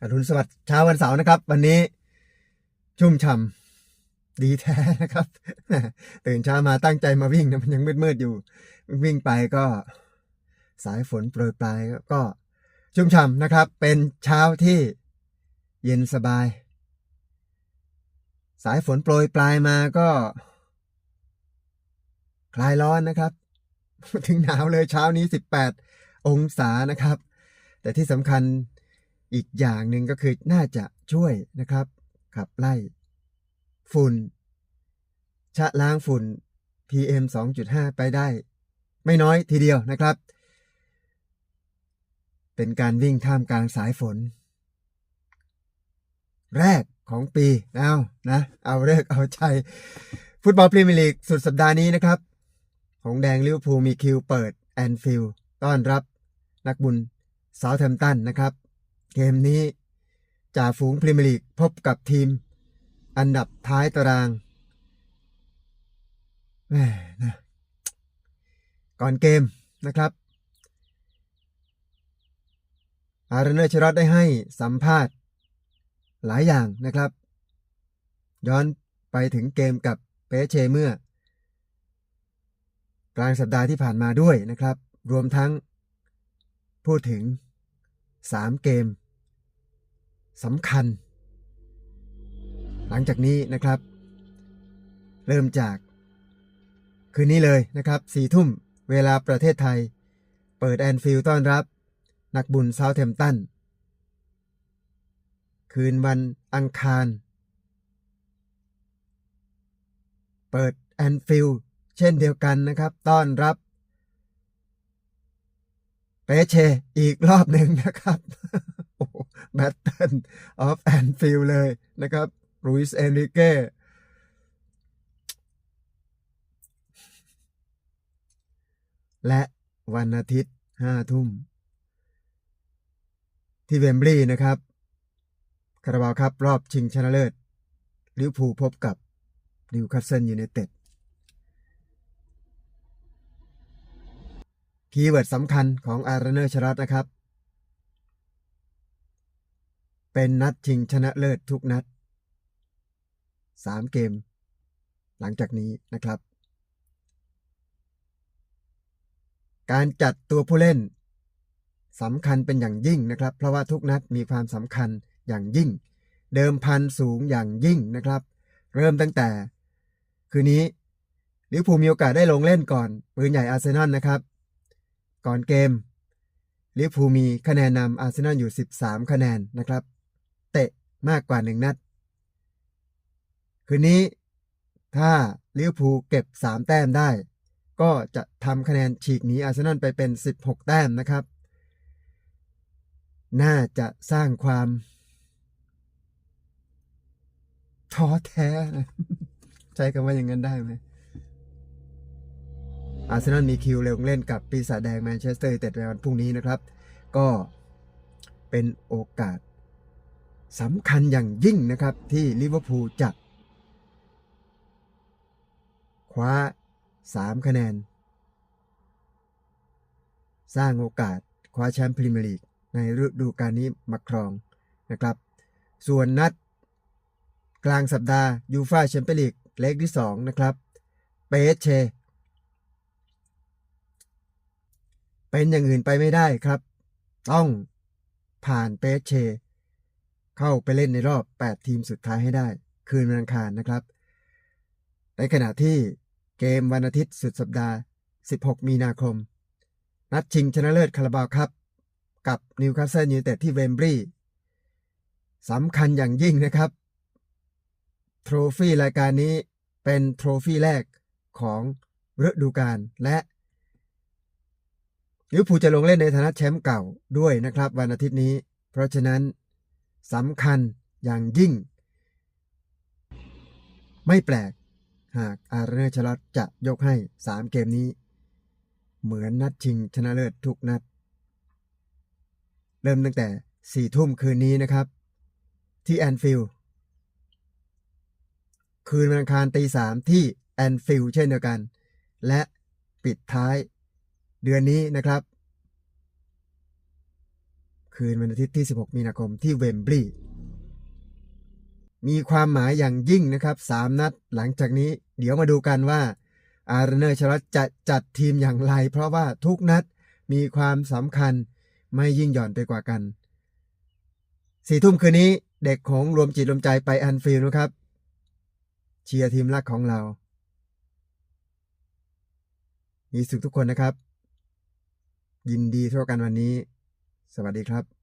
อรุณสวัสดิ์เช้าวันเสาร์นะครับ วันนี้ชุ่มฉ่ำดีแท้นะครับ ตื่นเช้ามาตั้งใจมาวิ่งนะมันยังมืดๆอยู่ วิ่งไปก็สายฝนโปรยปลายก็ชุ่มฉ่ำนะครับ เป็นเช้าที่เย็นสบาย สายฝนโปรยปลายมาก็ คลายร้อนนะครับ ถึงหนาวเลยเช้านี้ 18 องศานะครับ แต่ที่สำคัญ อีกอย่างหนึ่งก็คือน่าจะช่วยนะครับ ขับไล่ฝุ่น ชะล้างฝุ่น PM 2.5 ไปได้ ไม่น้อยทีเดียวนะครับ เป็นการวิ่งท่ามกลางสายฝน แรกของปีเอานะ เอาเลิกเอาใจ ฟุตบอลพรีเมียร์ลีกสุดสัปดาห์นี้นะครับหงแดงลิเวอร์พูลมีคิวเปิดแอนฟิลด์ต้อนรับนักบุญเซาท์แฮมป์ตันนะครับ เกมนี้จ่าฝูงพรีเมียร์ลีกพบกับทีม อันดับท้ายตารางแหมนะก่อนเกมนะครับ อาร์เนอร์ชรอตได้ให้สัมภาษณ์หลายอย่างนะครับ ย้อนไปถึงเกมกับเปเชเมื่อ กลางสัปดาห์ที่ผ่านมาด้วยนะครับ รวมทั้งพูดถึง 3 เกม สำคัญ หลังจากนี้นะครับ เริ่มจาก คืนนี้เลยนะครับสี่ทุ่มเวลาประเทศไทย เปิดแอนฟิลด์ต้อนรับ นักบุญเซาท์แฮมตันคืนวันอังคาร เปิดแอนฟิลด์เช่นเดียวกันนะครับ ต้อนรับเปเชอีกรอบหนึ่งนะครับ แบตเทิลออฟแอนฟิลเลยนะครับรุยส์เอนริเก้และวันอาทิตย์ห้าทุ่ม ที่เวมบลีย์นะครับคาราบาวครับ รอบชิงชนะเลิศลิวพูพบกับนิวคาสเซิลยูไนเต็ดคีย์เวิร์ดสำคัญของอาร์เนอร์ชรัตนะครับ เป็นนัดชิงชนะเลิศทุกนัด 3 เกม หลังจากนี้นะครับ การจัดตัวผู้เล่นสำคัญเป็นอย่างยิ่งนะครับ เพราะว่าทุกนัดมีความสำคัญอย่างยิ่ง เดิมพันสูงอย่างยิ่งนะครับ เริ่มตั้งแต่ คืนนี้ลิเวอร์พูลมีโอกาสได้ลงเล่นก่อนปืนใหญ่อาร์เซนอลนะครับ ก่อนเกมลิเวอร์พูลมีคะแนนนำอาร์เซนอลอยู่ 13 คะแนนนะครับ มากกว่า1นัด คืนนี้ถ้าลิเวอร์พูลเก็บ 3 แต้มได้ ก็จะทำคะแนนฉีกหนีอาร์เซนอลไปเป็น 16 แต้มนะครับ น่าจะสร้างความท้อแท้นะใช้คำว่าอย่างนั้นได้ไหมอาร์เซนอลมีคิวเร็วเล่นกับปีศาจแดงแมนเชสเตอร์ยูไนเต็ดในวันพรุ่งนี้นะครับ ก็เป็นโอกาส สำคัญอย่างยิ่งนะครับที่ลิเวอร์พูลจะคว้า 3 คะแนน สร้างโอกาสคว้าแชมป์พรีเมียร์ลีกในฤดูกาลนี้มาครองนะครับ ส่วนนัด กลางสัปดาห์ยูฟาแชมเปี้ยนลีกเล็กที่ 2 นะครับ เปเช เป็นอย่างอื่นไปไม่ได้ครับ ต้องผ่านเปเช เข้าไปเล่นในรอบ 8 ทีมสุดท้ายให้ได้ คืนวันอังคารนะครับ ในขณะที่เกมวันอาทิตย์สุดสัปดาห์ 16 มีนาคม นัดชิงชนะเลิศคาราบาวครับกับนิวคาสเซิลยูไนเต็ดที่เวมบรีย์สำคัญอย่างยิ่งนะครับโทรฟี่รายการนี้เป็นโทรฟี่แรกของฤดูกาลและลิเวอร์พูลจะลงเล่นในฐานะแชมป์เก่าด้วยนะครับ วันอาทิตย์นี้ เพราะฉะนั้น สำคัญอย่างยิ่ง ไม่แปลก หากอาร์เนอร์ชลอตจะยกให้ 3 เกมนี้ เหมือนนัดชิงชนะเลิศทุกนัด เริ่มตั้งแต่4ทุ่มคืนนี้นะครับ ที่แอนฟิลด์คืนวันอังคารตีสามที่แอนฟิลด์เช่นเดียวกัน และปิดท้ายเดือนนี้นะครับ คืนวันอาทิตย์ที่ 16 มีนาคมที่เวมบลีย์มีความหมายอย่างยิ่งนะครับ 3 นัดหลังจากนี้เดี๋ยวมาดูกันว่าอาร์เนอร์ชลัดจะจัดทีมอย่างไร เพราะว่าทุกนัดมีความสำคัญไม่ยิ่งหย่อนไปกว่ากันสี่ทุ่มคืนนี้เด็กของรวมจิตรวมใจไปแอนฟิลด์นะครับ เชียร์ทีมรักของเรา มีสุขทุกคนนะครับ ยินดีเท่ากันวันนี้ สวัสดีครับ